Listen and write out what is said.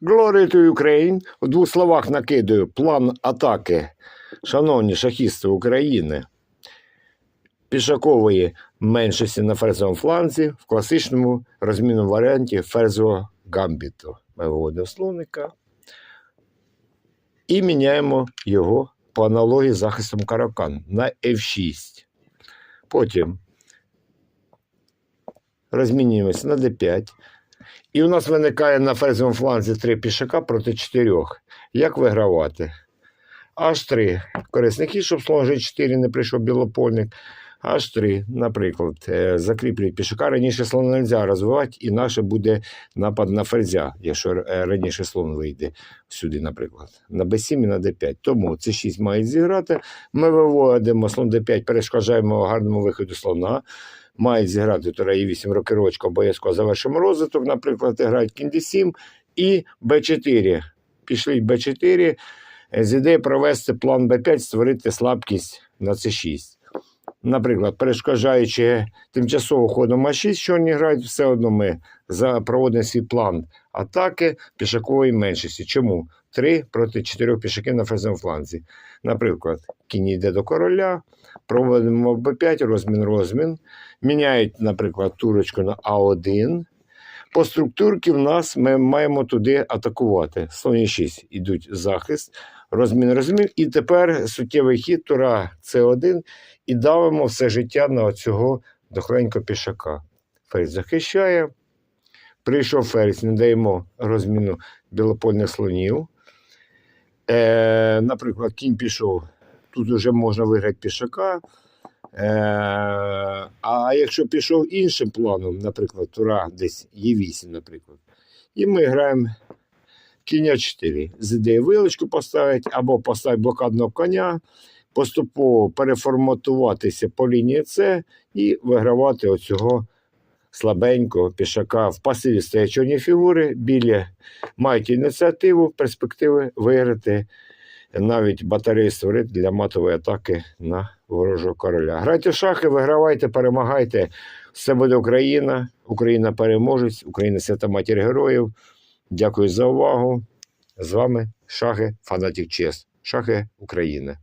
Glory to Ukraine. У двох словах накидаю план атаки, шановні шахісти України, пішакової меншості на ферзовому фланзі в класичному розмінному варіанті ферзового гамбіту. Ми виводимо слоника і міняємо його по аналогії з захистом каракан на F6. Потім розмінюємося на D5. І у нас виникає на ферзовому фланзі три пішака проти чотирьох. Як вигравати? H3. Корисний хід, щоб слон G4 не прийшов білопольник. H3, наприклад, е, закріплюють пішака. Раніше слон не можна розвивати, інакше буде напад на ферзя, якщо е, раніше слон вийде сюди, наприклад. На b7 і на d5. Тому це 6 мають зіграти. Ми виводимо слон d5, перешкоджаємо гарному виходу слона. Мають зіграти тура і 8 рокировочка, обов'язково завершимо розвиток. Наприклад, грають кінь d7 і b4. Пішли b4 з ідеєю провести план b5, створити слабкість на c6. Наприклад, перешкоджаючи тимчасово ходом А6, вони грають, все одно ми проводимо свій план атаки пішакової меншості. Чому? Три проти чотирьох пішаків на ферзовому фланзі. Наприклад, кінь йде до короля, проводимо Б5, розмін, розмін. Міняють, наприклад, турочку на А1. По структурці в нас ми маємо туди атакувати. Слоні 6 ідуть захист, розмін, розмін. І тепер суттєвий хід тура С1 і давимо все життя на цього дохленького пішака. Ферзь захищає. Прийшов ферзь, не даємо розміну білопольних слонів. Е, наприклад, кінь пішов. Тут вже можна виграти пішака. Е, а якщо пішов іншим планом, наприклад, тура десь Є8, наприклад, і ми граємо кінь 4 з ідеєю вилочку поставити або поставити блокадного коня, поступово переформатуватися по лінії С і вигравати оцього слабенького пішака. В пасиві стоять чорні фігури, білі мають ініціативу, перспективи виграти навіть батареї створити для матової атаки на ворожого короля. Грайте шахи, вигравайте, перемагайте. Все буде Україна. Україна переможець, Україна свята матір героїв. Дякую за увагу. З вами Шахи, Фанатік Чес. Шахи України.